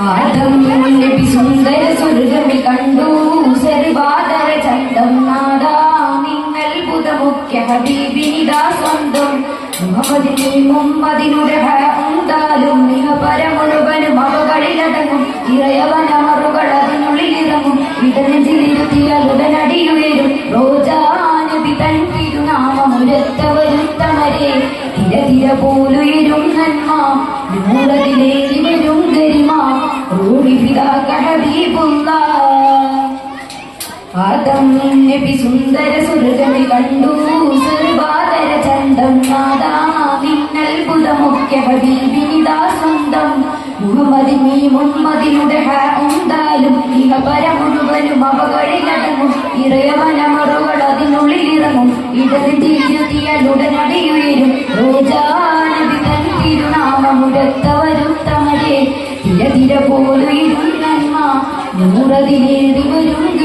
ആദം നബി സുന്ദര സ്വർഗമിൽ കണ്ടു. സർവാദര ചന്തം നാദാ. നിങ്ങൾ ബുധമുഖ്യ ഹബീബിനിതാ സ്വന്തം. മുഹമ്മദിനെ മുമ്മദിനുടെ ഉണ്ടാലും മിക പരമുഴുവനും അവകളിലടങ്ങും ഇറയവനമറുകൾ അതിനുള്ളിലിറങ്ങും. ഇടനെഞ്ചിലിരുത്തിയാൽ ഉടനടിയുയരും തിരുനാമമുരത്തവരും തമരെ തിര തിര പോലുയരും നന്മ. ആദം നബി സുന്ദര കണ്ടു. ഹ ഇറങ്ങും ഇടതിരുത്തിയാൽ ഉടനടിയുയരും. റോജാനബി തൻ തിരുനാമമുരത്തവരും തമരെ. തിര തിര പോലുയരും നന്മ. നൂറതിലേറി വരും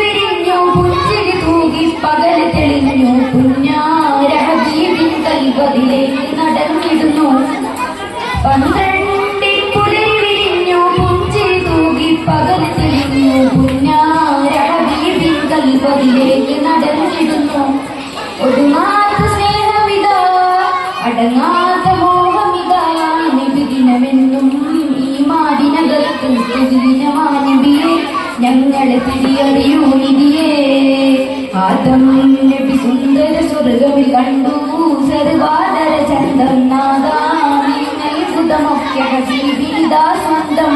വിരിഞ്ഞു പുഞ്ചിരി തൂകി പകൽ തെളിഞ്ഞു. പുഞ്ഞാരഹീവിൻ കൽവതിലേക്ക് നടന്നിടുന്നു. പന്ത്രണ്ടിൻ ആദം നബി സുന്ദര സ്വർഗമിൽ കണ്ടു. സർവാദര ചന്തം നാദാ നിങ്ങൾ ബുധമൊക്കെ ഹബീബിനിതാ സ്വന്തം.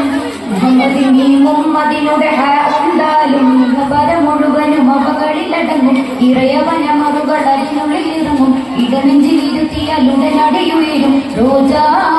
മുഹമ്മദിനി മുഹമ്മദിനുടെ ഉണ്ടാലും മുഖപര മുഴുവനും അവകളിലടങ്ങും. ഇറയവനമറുകൾ അതിനുള്ളിൽ ഇറങ്ങും ഇടനെഞ്ചിലിരുത്തിയാൽ ഉടനടിയുയരും. റോജാനബി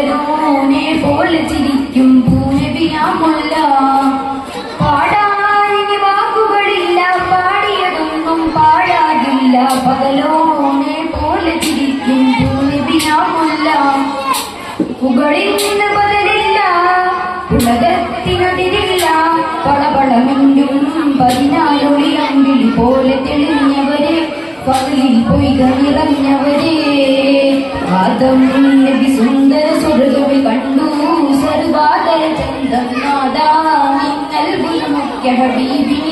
പകരോനെ പോലെ ചിരിക്കും പൂനബിയാമുല്ല പാടാനി വാക്കുകളില്ല പാടിയതൊന്നും പാഴാകില്ല. പകലോനെ പോലെ ചിരിക്കും പൂനബിയാമുല്ല പുകളിൽ നിന്ന് ബദലില്ല ഉലകത്തിനതിരില്ല പളപളമെങ്കിലും പതിനാലൊളിയങ്കിൽ പോലെ തെളിഞ്ഞവരെ പകലിൽ പൊയ്ക നിറഞ്ഞവരെ. ആദം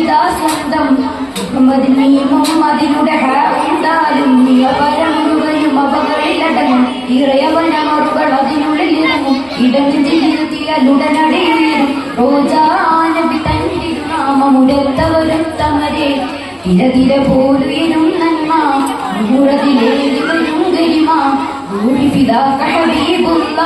ഹബീബിനിതാ സ്വന്തം മുഹമ്മദിനെ അതിലൂടെ ഉണ്ടാലും പരമുഴുവനും അവകളിലടങ്ങും. ഇറയവനമറുകൾ അതിനുള്ളിൽ ഇറങ്ങും. ഇടനെഞ്ചിലിരുത്തിയാൽ ഉടനടിയുയരും. റോജാനബി തന്റെ തിരുനാമമുരത്തവരും തമരെ. തിര തിര പോലുയരും നന്മ. മുഹുറതിലേറി വരും ഗരിമ. ഭൂമി പിതാക്ക ഹബീബുള്ള.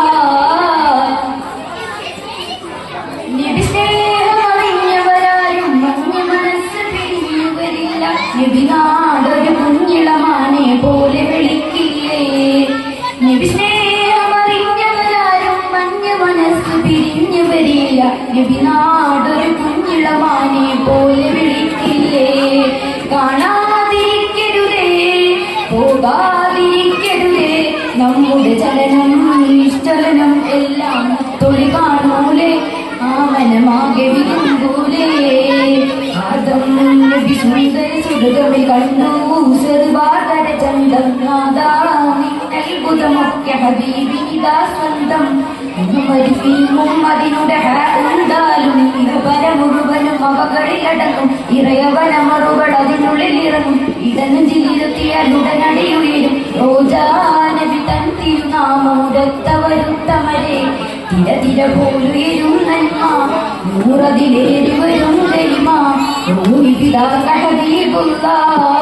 ചലനം നിശ്ചലനം എല്ലാം തൊളി കാണൂലേ. ആമനമാകെ വിരുമ്പൂലേ ആദം നബി സുന്ദര കണ്ടു. ഇറയവനമറുകൾ അതിനുള്ളിൽ ഇറങ്ങും. ഇടനെഞ്ചിലിരുത്തിയാൽ ഉടനടി ഉയരും. തൻ തിരുനാമമുരത്തവരുത്തമരെ തിര തിര പോലുയരും നന്മ നൂറതിലേറി വരും ഹബീബുള്ള അസ്സലാമു അലൈക്കും